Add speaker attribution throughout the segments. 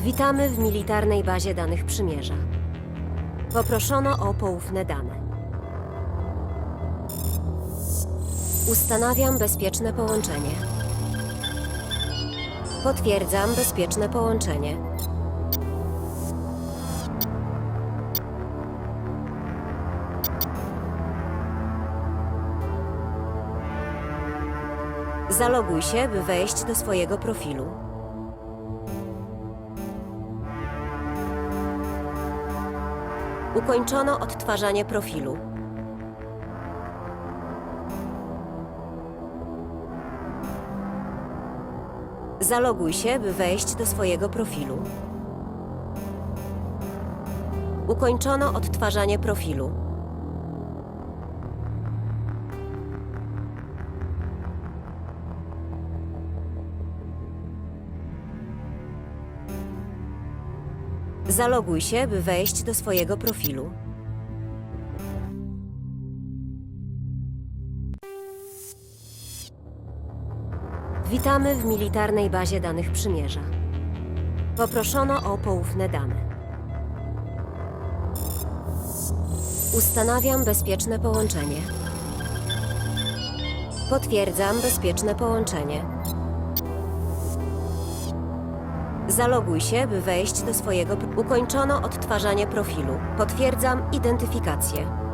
Speaker 1: Witamy w militarnej bazie danych przymierza. Poproszono o poufne dane. Ustanawiam bezpieczne połączenie. Potwierdzam bezpieczne połączenie. Zaloguj się, by wejść do swojego profilu. Ukończono odtwarzanie profilu. Zaloguj się, by wejść do swojego profilu. Ukończono odtwarzanie profilu. Zaloguj się, by wejść do swojego profilu. Witamy w militarnej bazie danych przymierza. Poproszono o poufne dane. Ustanawiam bezpieczne połączenie. Potwierdzam bezpieczne połączenie. Zaloguj się, by wejść do swojego. Ukończono odtwarzanie profilu. Potwierdzam identyfikację.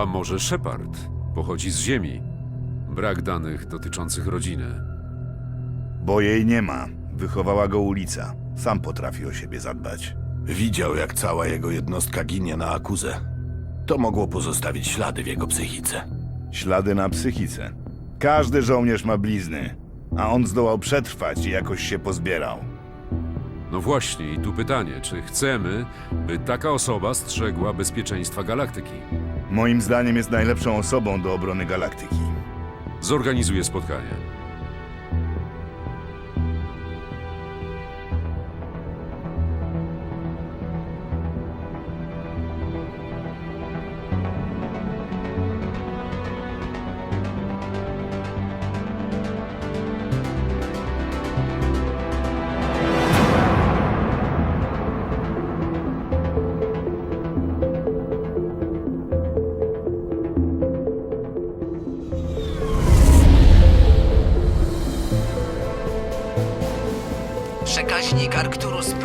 Speaker 2: A może Shepard pochodzi z Ziemi? Brak danych dotyczących rodziny.
Speaker 3: Bo jej nie ma. Wychowała go ulica. Sam potrafi o siebie zadbać.
Speaker 4: Widział, jak cała jego jednostka ginie na akuzę. To mogło pozostawić ślady w jego psychice.
Speaker 3: Ślady na psychice. Każdy żołnierz ma blizny, a on zdołał przetrwać i jakoś się pozbierał.
Speaker 2: No właśnie, i tu pytanie, czy chcemy, by taka osoba strzegła bezpieczeństwa galaktyki?
Speaker 3: Moim zdaniem jest najlepszą osobą do obrony galaktyki.
Speaker 2: Zorganizuję spotkanie.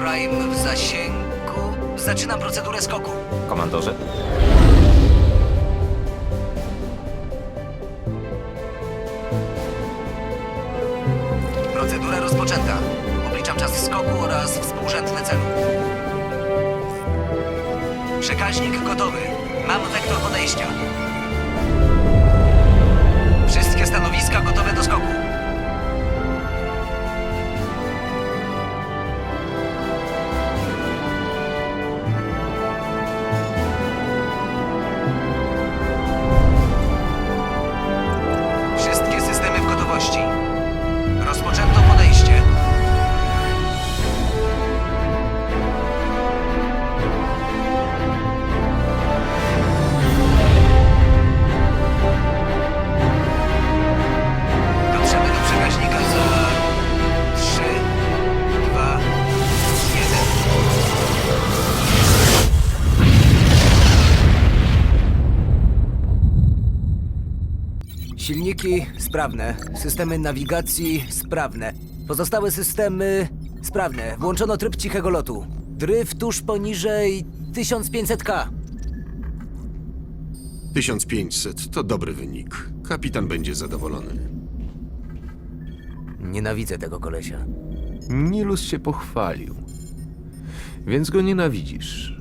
Speaker 5: Prime w zasięgu. Zaczynam procedurę skoku.
Speaker 6: Komandorze? Sprawne, systemy nawigacji sprawne. Pozostałe systemy sprawne. Włączono tryb cichego lotu. Dryf tuż poniżej 1500K.
Speaker 7: 1500 to dobry wynik. Kapitan będzie zadowolony.
Speaker 6: Nienawidzę tego kolesia.
Speaker 8: Nilus się pochwalił. Więc go nienawidzisz.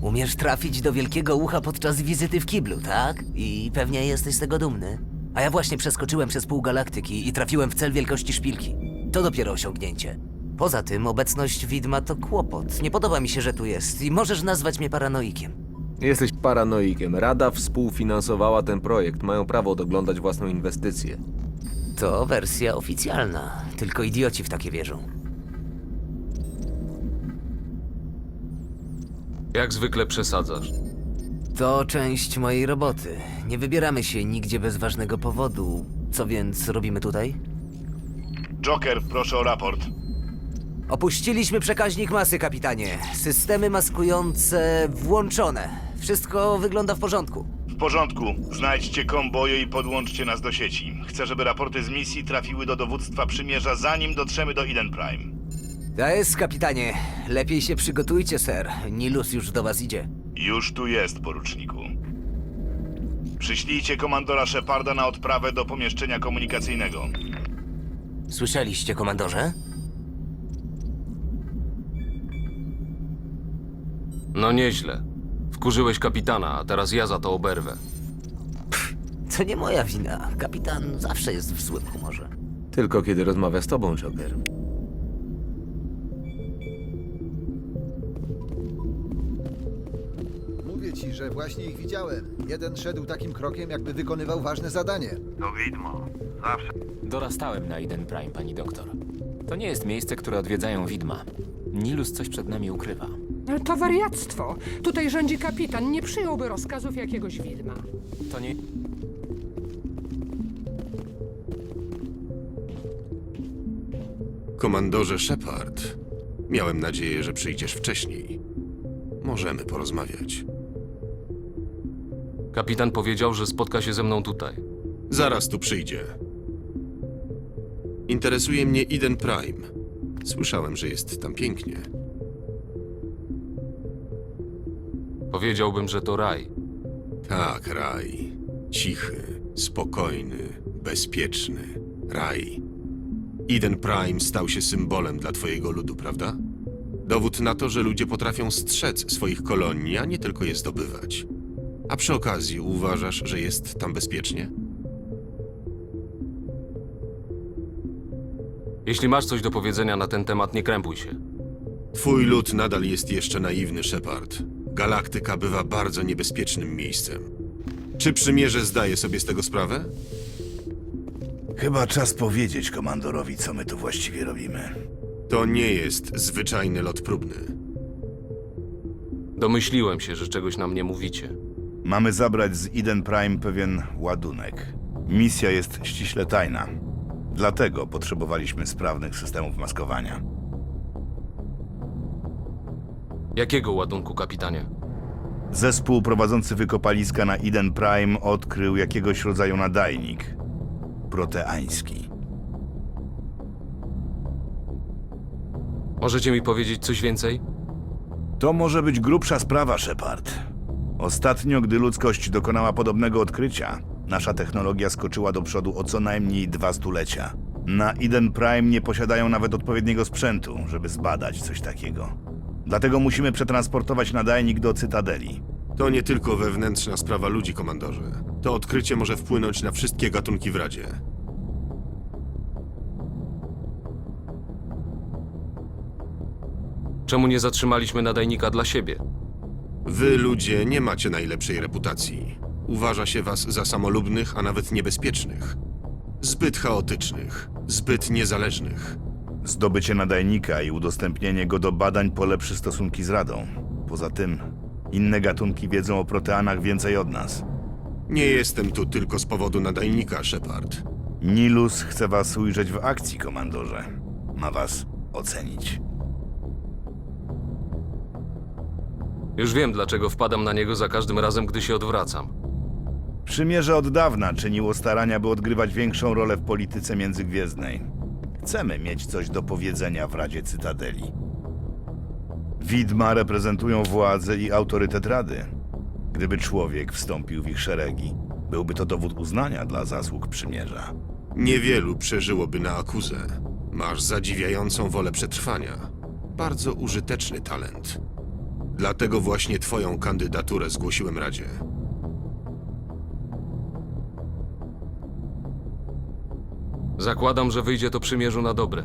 Speaker 6: Umiesz trafić do wielkiego ucha podczas wizyty w kiblu, tak? I pewnie jesteś z tego dumny. A ja właśnie przeskoczyłem przez pół galaktyki i trafiłem w cel wielkości szpilki. To dopiero osiągnięcie. Poza tym obecność widma to kłopot. Nie podoba mi się, że tu jest i możesz nazwać mnie paranoikiem.
Speaker 8: Jesteś paranoikiem. Rada współfinansowała ten projekt. Mają prawo doglądać własną inwestycję.
Speaker 6: To wersja oficjalna. Tylko idioci w takie wierzą.
Speaker 2: Jak zwykle przesadzasz.
Speaker 6: To część mojej roboty. Nie wybieramy się nigdzie bez ważnego powodu. Co więc robimy tutaj?
Speaker 3: Joker, proszę o raport.
Speaker 6: Opuściliśmy przekaźnik masy, kapitanie. Systemy maskujące włączone. Wszystko wygląda w porządku.
Speaker 3: W porządku. Znajdźcie komboje i podłączcie nas do sieci. Chcę, żeby raporty z misji trafiły do dowództwa przymierza, zanim dotrzemy do Eden Prime.
Speaker 6: To jest, kapitanie. Lepiej się przygotujcie, ser. Nilus już do was idzie.
Speaker 3: Już tu jest, poruczniku. Przyślijcie komandora Sheparda na odprawę do pomieszczenia komunikacyjnego.
Speaker 6: Słyszeliście, komandorze?
Speaker 9: No nieźle. Wkurzyłeś kapitana, a teraz ja za to oberwę.
Speaker 6: To nie moja wina. Kapitan zawsze jest w złym humorze.
Speaker 8: Tylko kiedy rozmawia z tobą, Joker.
Speaker 10: Że właśnie ich widziałem. Jeden szedł takim krokiem, jakby wykonywał ważne zadanie.
Speaker 5: Dorastałem na Eden Prime, pani doktor. To nie jest miejsce, które odwiedzają widma. Nilus coś przed nami ukrywa.
Speaker 11: To wariactwo. Tutaj rządzi kapitan. Nie przyjąłby rozkazów jakiegoś widma.
Speaker 5: To nie...
Speaker 7: Komandorze Shepard, miałem nadzieję, że przyjdziesz wcześniej. Możemy porozmawiać.
Speaker 9: Kapitan powiedział, że spotka się ze mną tutaj.
Speaker 7: Zaraz tu przyjdzie. Interesuje mnie Eden Prime. Słyszałem, że jest tam pięknie.
Speaker 9: Powiedziałbym, że to raj.
Speaker 7: Tak, raj. Cichy, spokojny, bezpieczny. Raj. Eden Prime stał się symbolem dla twojego ludu, prawda? Dowód na to, że ludzie potrafią strzec swoich kolonii, a nie tylko je zdobywać. A przy okazji uważasz, że jest tam bezpiecznie?
Speaker 9: Jeśli masz coś do powiedzenia na ten temat, nie krępuj się.
Speaker 7: Twój lud nadal jest jeszcze naiwny, Shepard. Galaktyka bywa bardzo niebezpiecznym miejscem. Czy przymierze zdaje sobie z tego sprawę?
Speaker 3: Chyba czas powiedzieć komandorowi, co my tu właściwie robimy.
Speaker 7: To nie jest zwyczajny lot próbny.
Speaker 9: Domyśliłem się, że czegoś nam nie mówicie.
Speaker 3: Mamy zabrać z Eden Prime pewien ładunek. Misja jest ściśle tajna. Dlatego potrzebowaliśmy sprawnych systemów maskowania.
Speaker 9: Jakiego ładunku, kapitanie?
Speaker 3: Zespół prowadzący wykopaliska na Eden Prime odkrył jakiegoś rodzaju nadajnik. Proteański.
Speaker 9: Możecie mi powiedzieć coś więcej?
Speaker 3: To może być grubsza sprawa, Shepard. Ostatnio, gdy ludzkość dokonała podobnego odkrycia, nasza technologia skoczyła do przodu o co najmniej dwa stulecia. Na Eden Prime nie posiadają nawet odpowiedniego sprzętu, żeby zbadać coś takiego. Dlatego musimy przetransportować nadajnik do Cytadeli.
Speaker 7: To nie tylko wewnętrzna sprawa ludzi, komandorze. To odkrycie może wpłynąć na wszystkie gatunki w Radzie.
Speaker 9: Czemu nie zatrzymaliśmy nadajnika dla siebie?
Speaker 7: Wy, ludzie, nie macie najlepszej reputacji. Uważa się was za samolubnych, a nawet niebezpiecznych. Zbyt chaotycznych, zbyt niezależnych.
Speaker 3: Zdobycie nadajnika i udostępnienie go do badań polepszy stosunki z Radą. Poza tym, inne gatunki wiedzą o proteanach więcej od nas.
Speaker 7: Nie jestem tu tylko z powodu nadajnika, Shepard.
Speaker 3: Nilus chce was ujrzeć w akcji, komandorze. Ma was ocenić.
Speaker 9: Już wiem, dlaczego wpadam na niego za każdym razem, gdy się odwracam.
Speaker 3: Przymierze od dawna czyniło starania, by odgrywać większą rolę w polityce międzygwiezdnej. Chcemy mieć coś do powiedzenia w Radzie Cytadeli. Widma reprezentują władzę i autorytet Rady. Gdyby człowiek wstąpił w ich szeregi, byłby to dowód uznania dla zasług przymierza.
Speaker 7: Niewielu przeżyłoby na akuzę. Masz zadziwiającą wolę przetrwania. Bardzo użyteczny talent. Dlatego właśnie twoją kandydaturę zgłosiłem Radzie.
Speaker 9: Zakładam, że wyjdzie to przymierzu na dobre.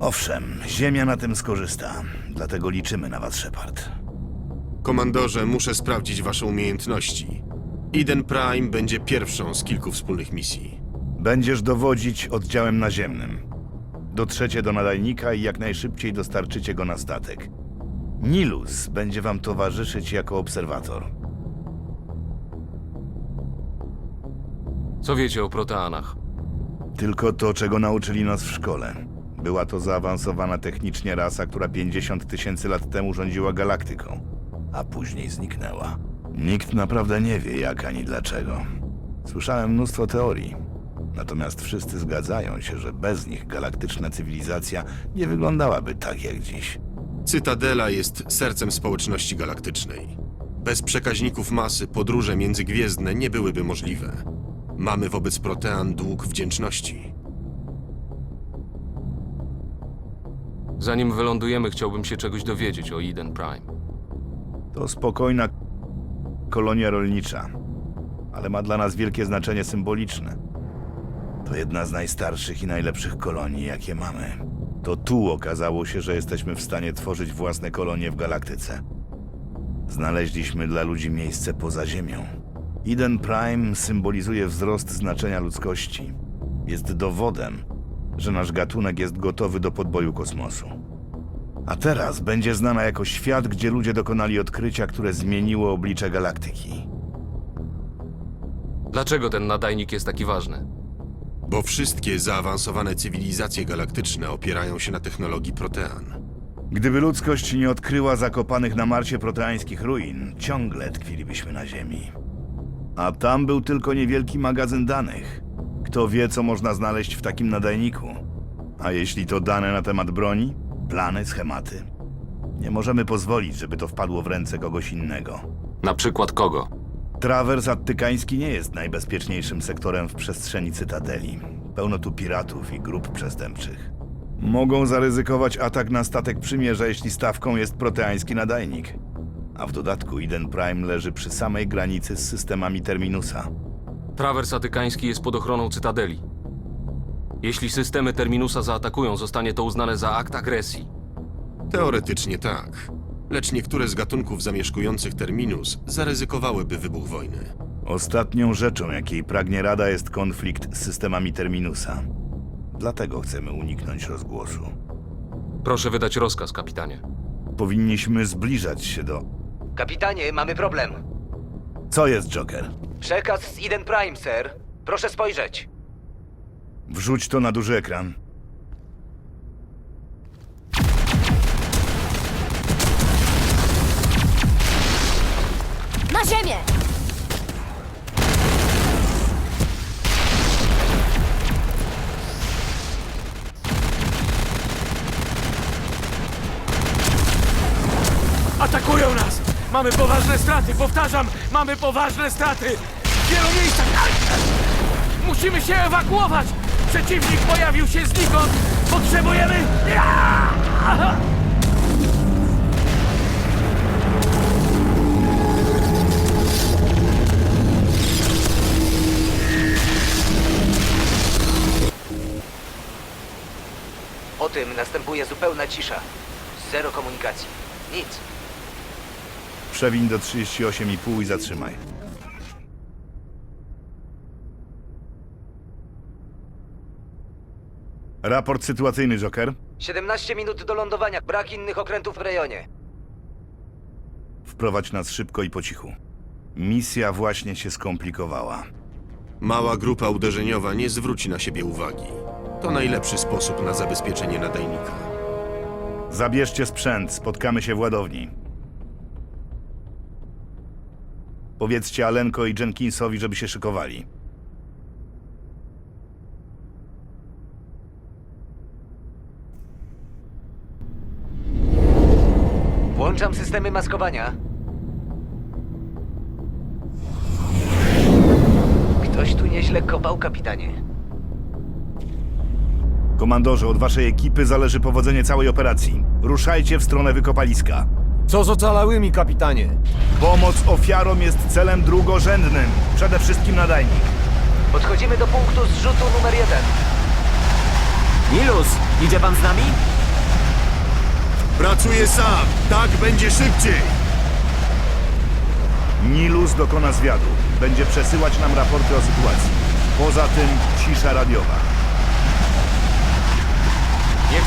Speaker 3: Owszem, Ziemia na tym skorzysta, dlatego liczymy na was, Shepard.
Speaker 7: Komandorze, muszę sprawdzić wasze umiejętności. Eden Prime będzie pierwszą z kilku wspólnych misji.
Speaker 3: Będziesz dowodzić oddziałem naziemnym. Dotrzecie do nadajnika i jak najszybciej dostarczycie go na statek. Nilus będzie wam towarzyszyć jako obserwator.
Speaker 9: Co wiecie o proteanach?
Speaker 3: Tylko to, czego nauczyli nas w szkole. Była to zaawansowana technicznie rasa, która 50 tysięcy lat temu rządziła galaktyką, a później zniknęła. Nikt naprawdę nie wie jak ani dlaczego. Słyszałem mnóstwo teorii, natomiast wszyscy zgadzają się, że bez nich galaktyczna cywilizacja nie wyglądałaby tak jak dziś.
Speaker 7: Cytadela jest sercem społeczności galaktycznej. Bez przekaźników masy podróże międzygwiezdne nie byłyby możliwe. Mamy wobec Protean dług wdzięczności.
Speaker 9: Zanim wylądujemy, chciałbym się czegoś dowiedzieć o Eden Prime.
Speaker 3: To spokojna kolonia rolnicza, ale ma dla nas wielkie znaczenie symboliczne. To jedna z najstarszych i najlepszych kolonii, jakie mamy. To tu okazało się, że jesteśmy w stanie tworzyć własne kolonie w galaktyce. Znaleźliśmy dla ludzi miejsce poza Ziemią. Eden Prime symbolizuje wzrost znaczenia ludzkości. Jest dowodem, że nasz gatunek jest gotowy do podboju kosmosu. A teraz będzie znana jako świat, gdzie ludzie dokonali odkrycia, które zmieniło oblicze galaktyki.
Speaker 9: Dlaczego ten nadajnik jest taki ważny?
Speaker 7: Bo wszystkie zaawansowane cywilizacje galaktyczne opierają się na technologii Protean.
Speaker 3: Gdyby ludzkość nie odkryła zakopanych na Marsie proteańskich ruin, ciągle tkwilibyśmy na Ziemi. A tam był tylko niewielki magazyn danych. Kto wie, co można znaleźć w takim nadajniku? A jeśli to dane na temat broni, plany, schematy? Nie możemy pozwolić, żeby to wpadło w ręce kogoś innego.
Speaker 9: Na przykład kogo?
Speaker 3: Trawers attykański nie jest najbezpieczniejszym sektorem w przestrzeni Cytadeli. Pełno tu piratów i grup przestępczych. Mogą zaryzykować atak na statek przymierza, jeśli stawką jest proteański nadajnik. A w dodatku Eden Prime leży przy samej granicy z systemami Terminusa.
Speaker 9: Trawers atykański jest pod ochroną Cytadeli. Jeśli systemy Terminusa zaatakują, zostanie to uznane za akt agresji.
Speaker 7: Teoretycznie tak. Lecz niektóre z gatunków zamieszkujących Terminus zaryzykowałyby wybuch wojny.
Speaker 3: Ostatnią rzeczą, jakiej pragnie Rada, jest konflikt z systemami Terminusa. Dlatego chcemy uniknąć rozgłosu.
Speaker 9: Proszę wydać rozkaz, kapitanie.
Speaker 3: Powinniśmy zbliżać się do.
Speaker 6: Kapitanie, mamy problem.
Speaker 3: Co jest Joker?
Speaker 6: Przekaz z Eden Prime, sir. Proszę spojrzeć.
Speaker 3: Wrzuć to na duży ekran.
Speaker 12: Na ziemię!
Speaker 13: Atakują nas! Mamy poważne straty, powtarzam, mamy poważne straty! W wielu miejscach! Musimy się ewakuować! Przeciwnik pojawił się znikąd! Potrzebujemy... Ja!
Speaker 6: Następuje zupełna cisza. Zero komunikacji. Nic.
Speaker 3: Przewiń do 38,5 i zatrzymaj. Raport sytuacyjny, Joker.
Speaker 6: 17 minut do lądowania. Brak innych okrętów w rejonie.
Speaker 3: Wprowadź nas szybko i po cichu. Misja właśnie się skomplikowała.
Speaker 7: Mała grupa uderzeniowa nie zwróci na siebie uwagi. To najlepszy sposób na zabezpieczenie nadajnika.
Speaker 3: Zabierzcie sprzęt, spotkamy się w ładowni. Powiedzcie Alenko i Jenkinsowi, żeby się szykowali.
Speaker 6: Włączam systemy maskowania. Ktoś tu nieźle kopał, kapitanie.
Speaker 3: Komandorze, od waszej ekipy zależy powodzenie całej operacji. Ruszajcie w stronę wykopaliska.
Speaker 8: Co z ocalałymi, kapitanie?
Speaker 3: Pomoc ofiarom jest celem drugorzędnym. Przede wszystkim nadajnik.
Speaker 6: Podchodzimy do punktu zrzutu numer jeden.
Speaker 5: Nilus, idzie pan z nami?
Speaker 7: Pracuję sam! Tak będzie szybciej!
Speaker 3: Nilus dokona zwiadu. Będzie przesyłać nam raporty o sytuacji. Poza tym cisza radiowa.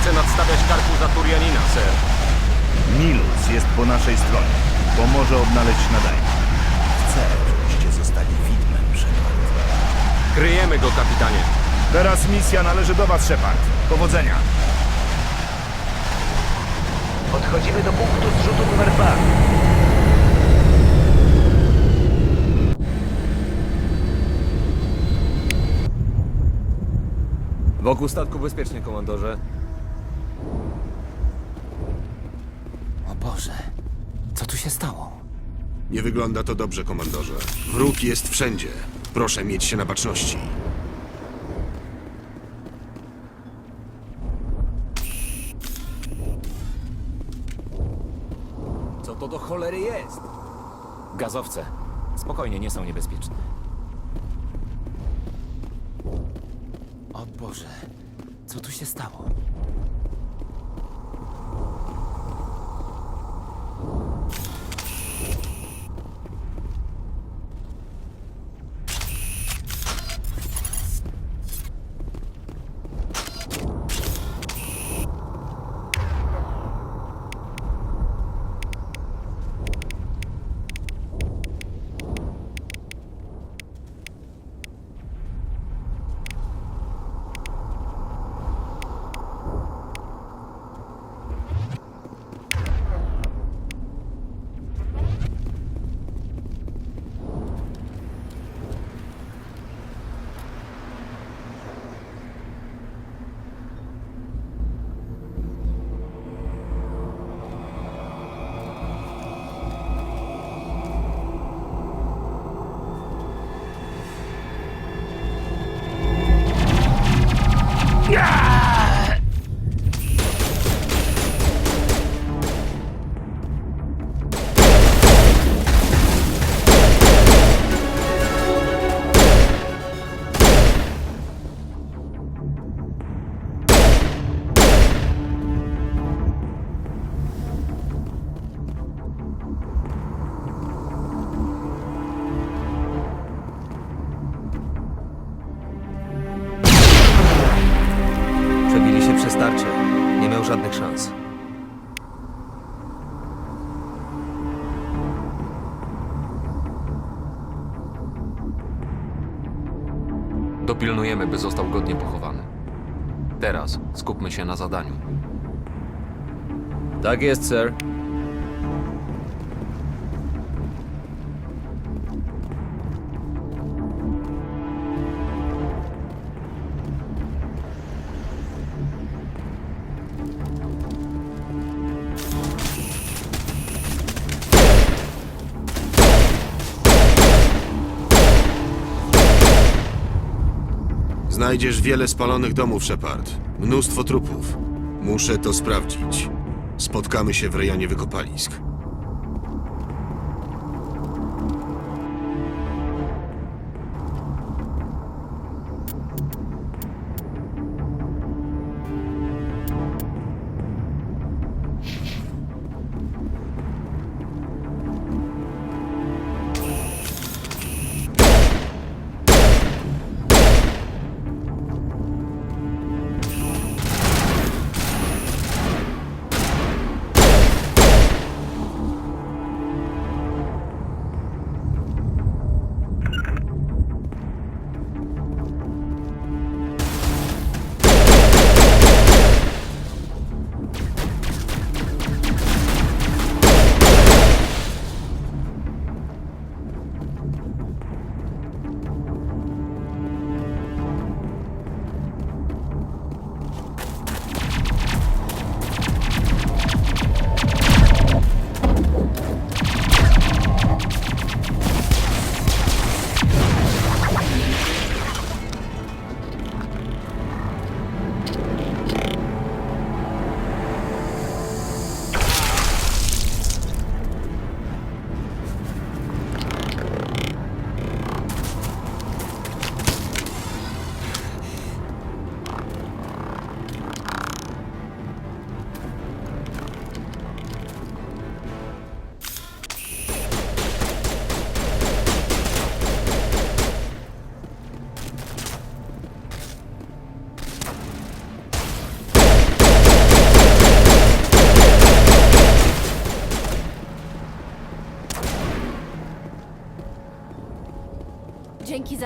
Speaker 9: Chcę nadstawiać karku za Turianina, ser.
Speaker 3: Nilus jest po naszej stronie. Pomoże odnaleźć nadajnik. Chcę, żebyście zostali widmem Shepard.
Speaker 9: Kryjemy go, kapitanie.
Speaker 3: Teraz misja należy do was, Shepard. Powodzenia.
Speaker 6: Podchodzimy do punktu zrzutu numer dwa.
Speaker 8: Wokół statku bezpiecznie, komandorze.
Speaker 5: Boże, co tu się stało?
Speaker 7: Nie wygląda to dobrze, komandorze. Wróg jest wszędzie. Proszę mieć się na baczności.
Speaker 8: Co to do cholery jest?
Speaker 5: Gazowce. Spokojnie, nie są niebezpieczne. O Boże, co tu się stało?
Speaker 6: Tarczę. Nie miał żadnych szans.
Speaker 9: Dopilnujemy, by został godnie pochowany. Teraz skupmy się na zadaniu.
Speaker 8: Tak jest, sir.
Speaker 7: Znajdziesz wiele spalonych domów, Shepard. Mnóstwo trupów. Muszę to sprawdzić. Spotkamy się w rejonie wykopalisk.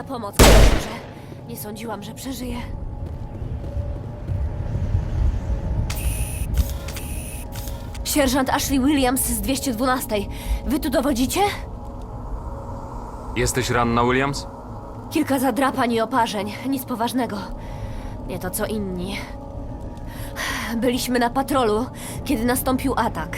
Speaker 12: Za pomoc. Nie sądziłam, że przeżyję. Sierżant Ashley Williams z 212. Wy tu dowodzicie?
Speaker 9: Jesteś ranna, Williams?
Speaker 12: Kilka zadrapań i oparzeń. Nic poważnego. Nie to co inni. Byliśmy na patrolu, kiedy nastąpił atak.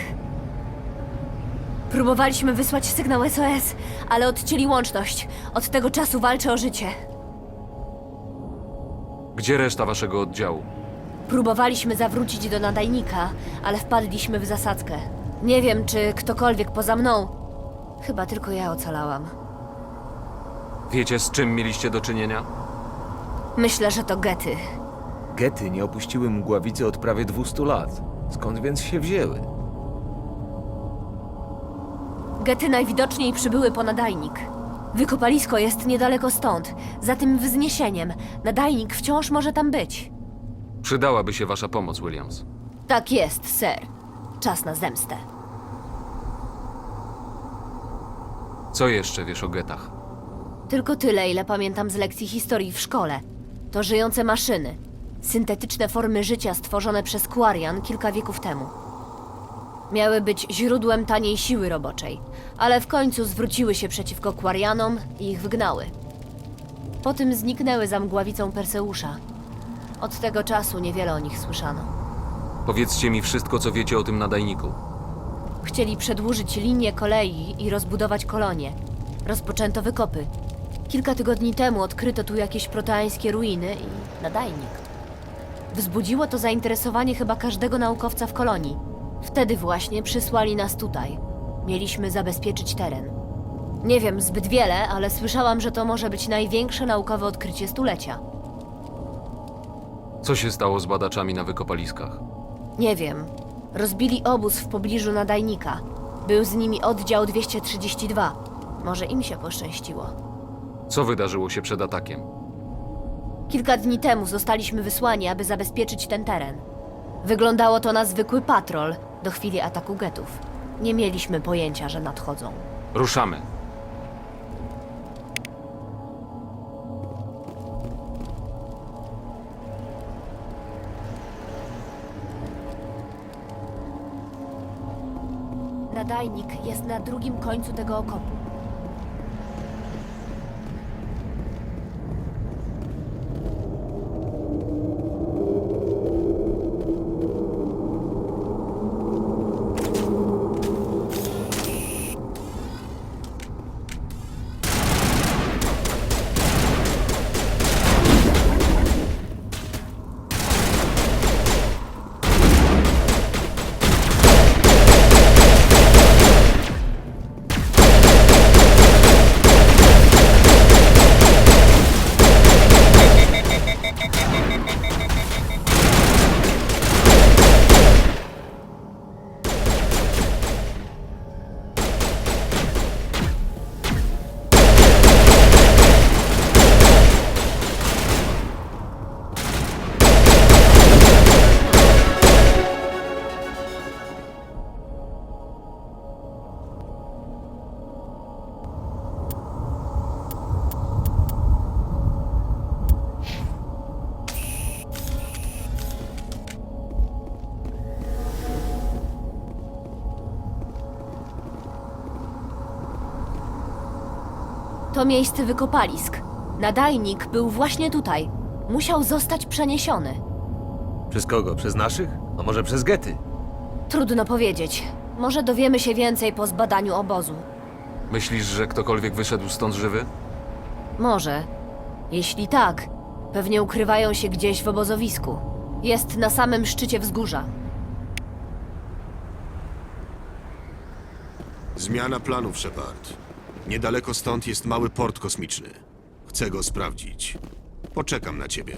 Speaker 12: Próbowaliśmy wysłać sygnał SOS, ale odcięli łączność. Od tego czasu walczę o życie.
Speaker 9: Gdzie reszta waszego oddziału?
Speaker 12: Próbowaliśmy zawrócić do nadajnika, ale wpadliśmy w zasadzkę. Nie wiem, czy ktokolwiek poza mną. Chyba tylko ja ocalałam.
Speaker 9: Wiecie, z czym mieliście do czynienia?
Speaker 12: Myślę, że to gety.
Speaker 8: Gety nie opuściły mgławicy od prawie 200 lat. Skąd więc się wzięły?
Speaker 12: Gety najwidoczniej przybyły po nadajnik. Wykopalisko jest niedaleko stąd, za tym wzniesieniem. Nadajnik wciąż może tam być.
Speaker 9: Przydałaby się wasza pomoc, Williams.
Speaker 12: Tak jest, ser. Czas na zemstę.
Speaker 9: Co jeszcze wiesz o getach?
Speaker 12: Tylko tyle, ile pamiętam z lekcji historii w szkole. To żyjące maszyny. Syntetyczne formy życia stworzone przez Quarian kilka wieków temu. Miały być źródłem taniej siły roboczej, ale w końcu zwróciły się przeciwko Quarianom i ich wygnały. Potem zniknęły za mgławicą Perseusza. Od tego czasu niewiele o nich słyszano.
Speaker 9: Powiedzcie mi wszystko, co wiecie o tym nadajniku.
Speaker 12: Chcieli przedłużyć linię kolei i rozbudować kolonie. Rozpoczęto wykopy. Kilka tygodni temu odkryto tu jakieś proteańskie ruiny i nadajnik. Wzbudziło to zainteresowanie chyba każdego naukowca w kolonii. Wtedy właśnie przysłali nas tutaj. Mieliśmy zabezpieczyć teren. Nie wiem zbyt wiele, ale słyszałam, że to może być największe naukowe odkrycie stulecia.
Speaker 9: Co się stało z badaczami na wykopaliskach?
Speaker 12: Nie wiem. Rozbili obóz w pobliżu nadajnika. Był z nimi oddział 232. Może im się poszczęściło.
Speaker 9: Co wydarzyło się przed atakiem?
Speaker 12: Kilka dni temu zostaliśmy wysłani, aby zabezpieczyć ten teren. Wyglądało to na zwykły patrol do chwili ataku getów. Nie mieliśmy pojęcia, że nadchodzą.
Speaker 9: Ruszamy.
Speaker 12: Nadajnik jest na drugim końcu tego okopu. To miejsce wykopalisk. Nadajnik był właśnie tutaj. Musiał zostać przeniesiony.
Speaker 8: Przez kogo? Przez naszych? A może przez gety?
Speaker 12: Trudno powiedzieć. Może dowiemy się więcej po zbadaniu obozu.
Speaker 9: Myślisz, że ktokolwiek wyszedł stąd żywy?
Speaker 12: Może. Jeśli tak, pewnie ukrywają się gdzieś w obozowisku. Jest na samym szczycie wzgórza.
Speaker 7: Zmiana planów, Shepard. Niedaleko stąd jest mały port kosmiczny. Chcę go sprawdzić. Poczekam na ciebie.